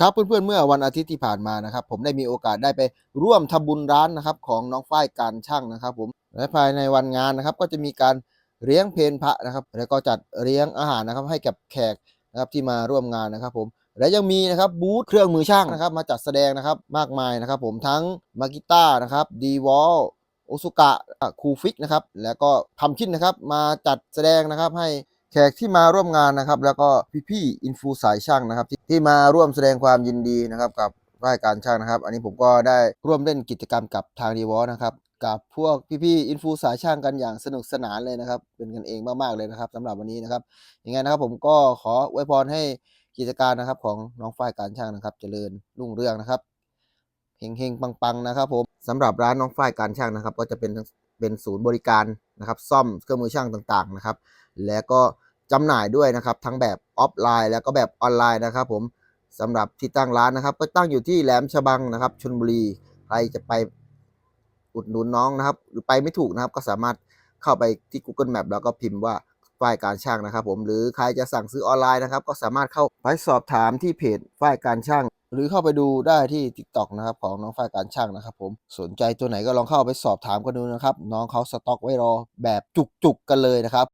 ครับเพื่อนๆเมื่อวันอาทิตย์ที่ผ่านมานะครับ ผมได้มีโอกาสได้ไปร่วมทำบุญร้านนะครับของน้องฝ้ายการช่างนะครับ ผมและภายในวันงานนะครับ ก็จะมีการเลี้ยงเพลพระนะครับ แล้วก็จัดเลี้ยงอาหารนะครับ ให้กับแขกนะครับที่มาร่วมงานนะครับ ผมและยังมีนะครับบูธเครื่องมือช่างนะครับ มาจัดแสดงนะครับมากมายนะครับ ผมทั้งมากิต้านะครับดีวอลโอซุกะคูฟิกนะครับแล้วก็ทำชิ้นนะครับมาจัดแสดงนะครับให้ ขกที่มาร่วมงานนะครับ แล้วก็พี่ๆอินฟูสายช่างนะครับที่ที่มาร่วมแสดงความยินดีนะครับกับรายการช่างนะครับ อันนี้ผมก็ได้ร่วมเล่นกิจกรรมกับทางดีวอนะครับกับพวกพี่ๆอินฟูสายช่างกันอย่างสนุกสนานเลยนะครับ เป็นกันเองมากๆเลยนะครับสำหรับวันนี้นะครับยังไงนะครับผมก็ขออวยพรให้กิจการนะครับของน้องฝ้ายการช่างนะครับ เจริญรุ่งเรืองนะครับเฮงๆปังๆนะครับผมสำหรับร้านน้องฝ้ายการช่างนะครับ ก็จะเป็นเป็นศูนย์บริการนะครับ ซ่อมเครื่องมือช่างต่างๆนะครับ และก็ จำหน่ายด้วยนะครับ ทั้งแบบออฟไลน์ แล้วก็แบบออนไลน์นะครับ ผมสำหรับที่ตั้งร้านนะครับ ก็ตั้งอยู่ที่แหลมฉบังนะครับชลบุรีใครจะไปอุดหนุนน้องนะครับ หรือไปไม่ถูกนะครับ ก็สามารถเข้าไปที่ Google Map แล้วก็พิมพ์ว่าฝ้ายการช่างนะครับ ผมหรือใครจะสั่งซื้อออนไลน์นะครับ ก็สามารถเข้าไปสอบถามที่เพจฝ้ายการช่างหรือเข้าไปดูได้ที่ TikTok นะครับของน้องฝ้ายการช่างนะครับ ผมสนใจตัวไหนก็ลองเข้าไปสอบถามกันดูนะครับ น้องเขาสต็อกไว้รอแบบจุกๆกันเลยนะครับ